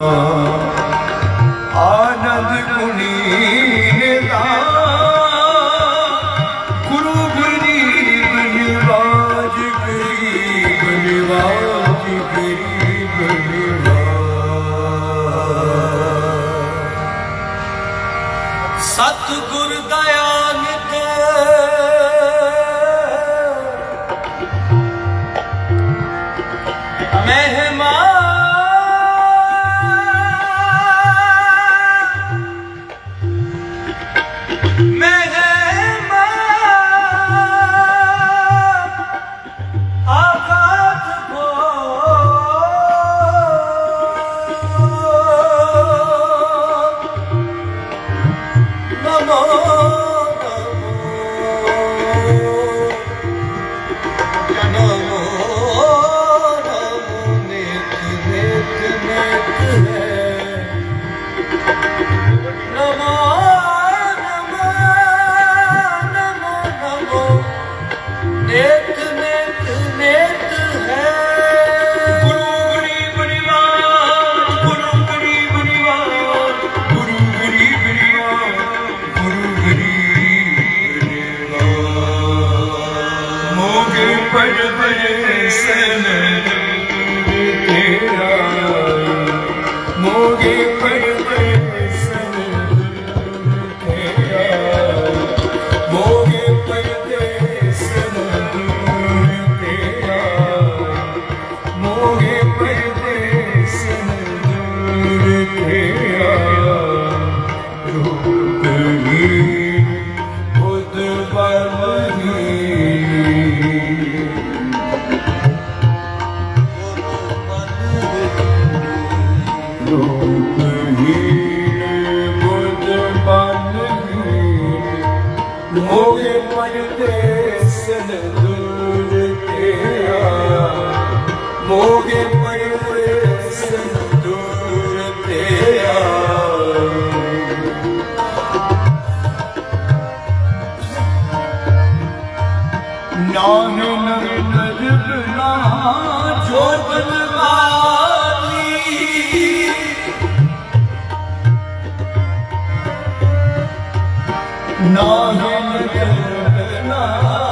啊。पर्वत सन तेरा ਨਾ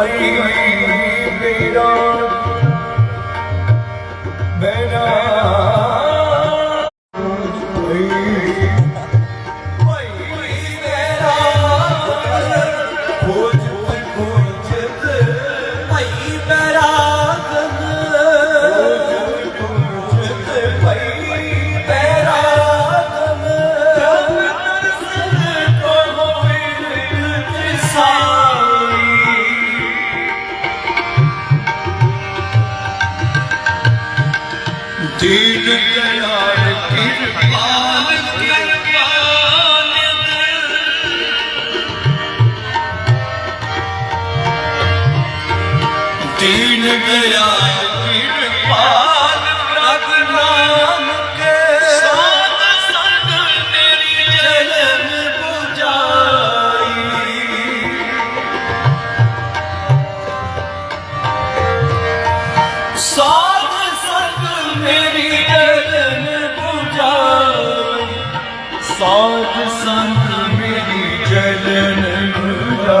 হই বিরা ਸਾਧ ਸੰਤ ਮੇਰੀ ਜਲਨ ਮੁਝਾ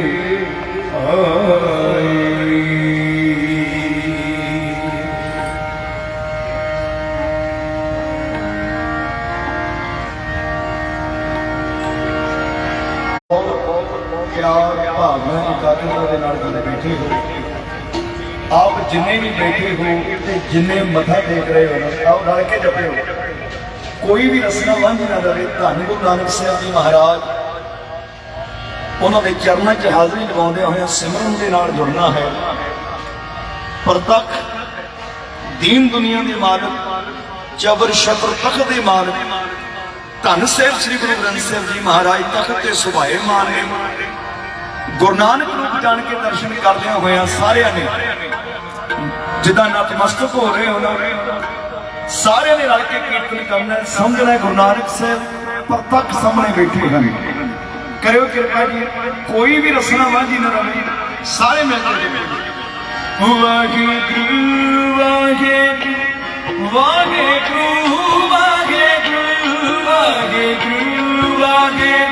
ਜਿੰਨੇ ਮੱਥਾ ਟੇਕ ਰਹੇ ਹੋ ਨਾ, ਆਓ ਰਲ ਕੇ ਜਪਿਓ ਕੋਈ ਵੀ ਰਸਨਾ ਵਾਂਝੀ ਨਾ ਰਵੇ ਧੰਨ ਗੁਰੂ ਨਾਨਕ ਸਾਹਿਬ ਜੀ ਮਹਾਰਾਜ। ਉਹਨਾਂ ਦੇ ਚਰਨਾਂ 'ਚ ਹਾਜ਼ਰੀ ਲਗਾਉਂਦੇ ਹੋਏ ਸਿਮਰਨ ਦੇ ਨਾਲ ਜੁੜਨਾ ਹੈ। ਪ੍ਰਤੱਖ ਦੀਨ ਦੁਨੀਆ ਦੇ ਮਾਲਕ ਜਬਰ ਸ਼ਬਰ ਤਖਤ ਦੇ ਮਾਲਕ, ਧੰਨ ਸਾਹਿਬ ਸ੍ਰੀ ਗੁਰੂ ਗ੍ਰੰਥ ਸਾਹਿਬ ਜੀ ਮਹਾਰਾਜ ਤਖਤ ਤੇ ਸੁਭਾਏ ਮਾਨ ਗੁਰੂ ਨਾਨਕ ਰੂਪ ਜਾਣ ਕੇ ਦਰਸ਼ਨ ਕਰਦਿਆਂ ਹੋਇਆਂ ਸਾਰਿਆਂ ਨੇ ਜਿੱਦਾਂ ਨਤਮਸਤਕ ਹੋ ਰਹੇ ਹੋ ਨਾ ਸਾਰਿਆਂ ਨੇ ਰਲ ਕੇ ਕੀਰਤਨ ਕਰਨਾ ਹੈ, ਸਮਝਣਾ ਹੈ ਗੁਰੂ ਨਾਨਕ ਸਾਹਿਬ ਪ੍ਰਤੱਖ ਸਾਹਮਣੇ ਬੈਠੇ ਹਨ। ਕਰਿਓ ਕਿਰਪਾ ਜੀ ਕੋਈ ਵੀ ਰਸਨਾ ਵਾਂਝੀ ਨਾ ਰਵੇ ਸਾਰੇ ਮਿਲ ਕੇ ਜਪੋ ਵਾਹਿਗੁਰੂ ਵਾਹਿਗੁਰੂ ਵਾਹਿਗੁਰੂ ਵਾਹਿਗੁਰੂ ਵਾਹਿਗੁਰੂ ਵਾਹਿਗੁਰੂ।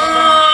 Ah!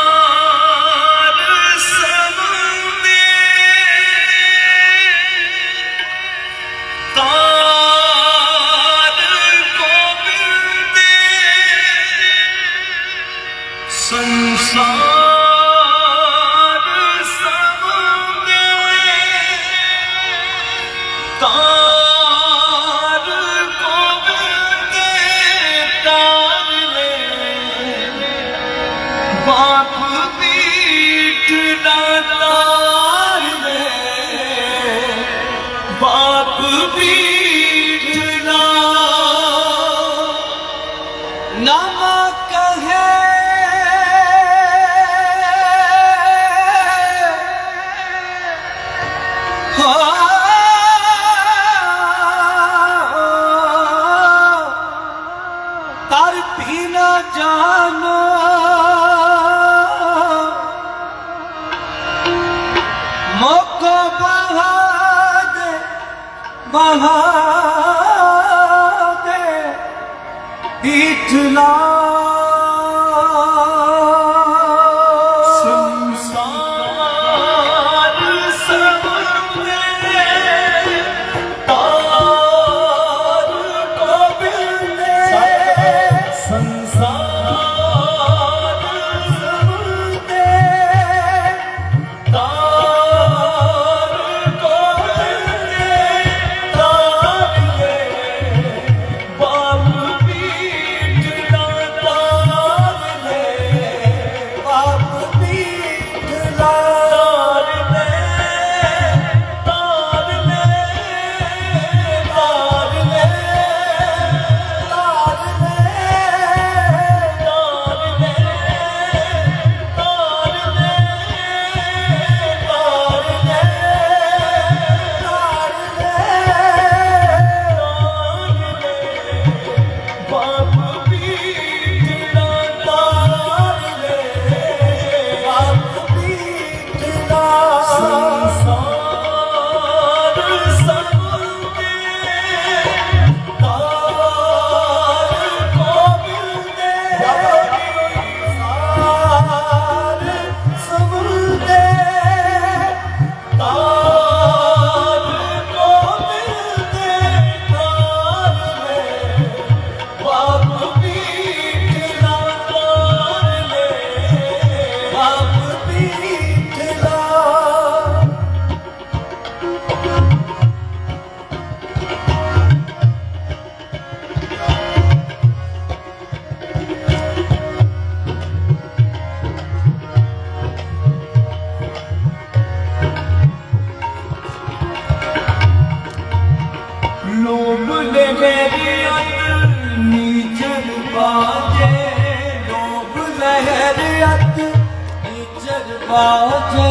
ਪਾਛੇ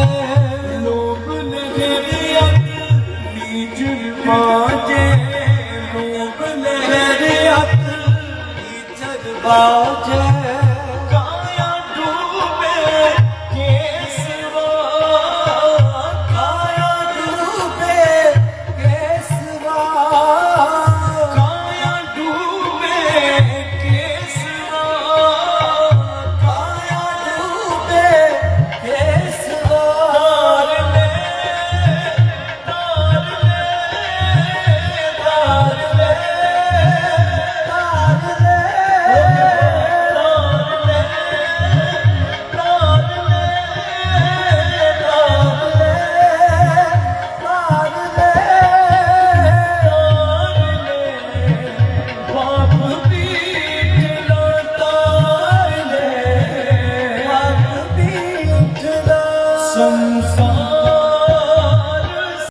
ਲੋਭ ਲਹਿਰੀ ਅੱਤ ਨੀਚ ਪਾਛੇ